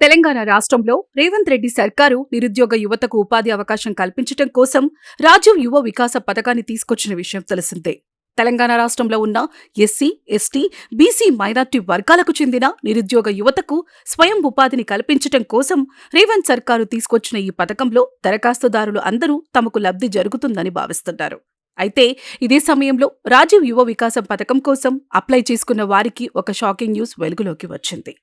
తెలంగాణ రాష్ట్రంలో రేవంత్ రెడ్డి సర్కారు నిరుద్యోగ యువతకు ఉపాధి అవకాశం కల్పించడం కోసం రాజీవ్ యువ వికాస పథకాన్ని తీసుకొచ్చిన విషయం తెలిసిందే. తెలంగాణ రాష్ట్రంలో ఉన్న ఎస్సీ ఎస్టీ బీసీ మైనార్టీ వర్గాలకు చెందిన నిరుద్యోగ యువతకు స్వయం ఉపాధిని కల్పించటం కోసం రేవంత్ సర్కారు తీసుకొచ్చిన ఈ పథకంలో దరఖాస్తుదారులు అందరూ తమకు లబ్ధి జరుగుతుందని భావిస్తున్నారు. అయితే ఇదే సమయంలో రాజీవ్ యువ వికాసం పథకం కోసం అప్లై చేసుకున్న వారికి ఒక షాకింగ్ న్యూస్ వెలుగులోకి వచ్చింది.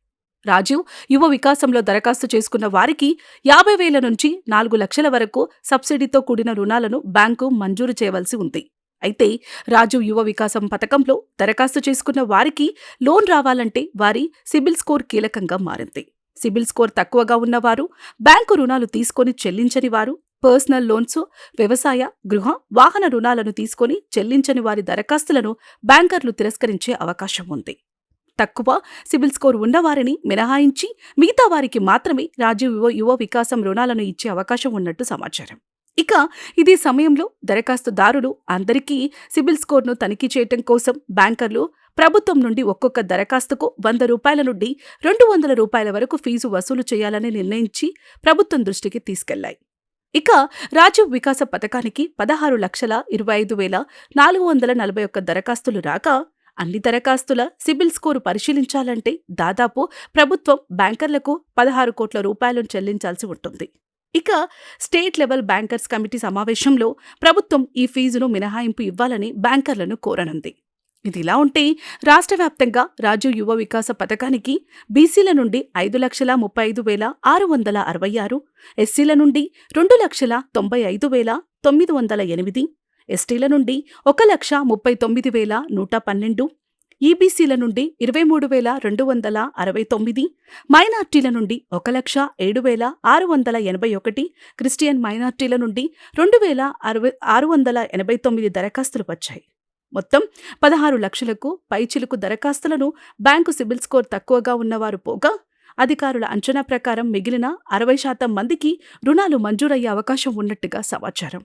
రాజీవ్ యువ వికాసంలో దరఖాస్తు చేసుకున్న వారికి యాభై వేల నుంచి నాలుగు లక్షల వరకు సబ్సిడీతో కూడిన రుణాలను బ్యాంకు మంజూరు చేయవలసి ఉంది. అయితే రాజీవ్ యువ వికాసం పథకంలో దరఖాస్తు చేసుకున్న వారికి లోన్ రావాలంటే వారి సిబిల్ స్కోర్ కీలకంగా మారింది. సిబిల్ స్కోర్ తక్కువగా ఉన్నవారు బ్యాంకు రుణాలు తీసుకొని చెల్లించని వారు పర్సనల్ లోన్స్ వ్యవసాయ గృహ వాహన రుణాలను తీసుకొని చెల్లించని వారి దరఖాస్తులను బ్యాంకర్లు తిరస్కరించే అవకాశం ఉంది. తక్కువ సిబిల్ స్కోర్ ఉన్నవారిని మినహాయించి మిగతా వారికి మాత్రమే రాజీవ్ యువ యువ వికాసం రుణాలను ఇచ్చే అవకాశం ఉన్నట్టు సమాచారం. ఇక ఇదే సమయంలో దరఖాస్తుదారులు అందరికీ సిబిల్ స్కోర్ను తనిఖీ చేయటం కోసం బ్యాంకర్లు ప్రభుత్వం నుండి ఒక్కొక్క దరఖాస్తుకు వంద రూపాయల నుండి రెండు వందల రూపాయల వరకు ఫీజు వసూలు చేయాలని నిర్ణయించి ప్రభుత్వం దృష్టికి తీసుకెళ్ళాయి. ఇక రాజీవ్ వికాస పథకానికి పదహారు లక్షల ఇరవై ఐదు వేల నాలుగు వందల నలభై ఒక్క దరఖాస్తులు రాగా అన్ని దరఖాస్తుల సిబిల్ స్కోరు పరిశీలించాలంటే దాదాపు ప్రభుత్వం బ్యాంకర్లకు పదహారు కోట్ల రూపాయలను చెల్లించాల్సి ఉంటుంది. ఇక స్టేట్ లెవెల్ బ్యాంకర్స్ కమిటీ సమావేశంలో ప్రభుత్వం ఈ ఫీజును మినహాయింపు ఇవ్వాలని బ్యాంకర్లను కోరనుంది. ఇదిలా ఉంటే రాష్ట్ర వ్యాప్తంగా రాజీవ్ యువ వికాస పథకానికి బీసీల నుండి ఐదు లక్షల ముప్పై ఐదు వేల ఆరు వందల అరవై ఆరు ఎస్సీల నుండి రెండు లక్షల తొంభై ఐదు వేల తొమ్మిది వందల ఎనిమిది ఎస్టీల నుండి ఒక లక్ష ముప్పై తొమ్మిది వేల నూట పన్నెండు ఈబీసీల నుండి ఇరవై మూడు వేల రెండు వందల అరవై తొమ్మిది మైనార్టీల నుండి ఒక లక్ష ఏడు వేల ఆరు వందల ఎనభై ఒకటి క్రిస్టియన్ మైనార్టీల నుండి రెండు వేల అరవై ఆరు వందల ఎనభై తొమ్మిది దరఖాస్తులు వచ్చాయి. మొత్తం పదహారు లక్షలకు పైచిలుకు దరఖాస్తులను బ్యాంకు సిబిల్ స్కోర్ తక్కువగా ఉన్నవారు పోగా అధికారుల అంచనా ప్రకారం మిగిలిన అరవై శాతం మందికి రుణాలు మంజూరయ్యే అవకాశం ఉన్నట్టుగా సమాచారం.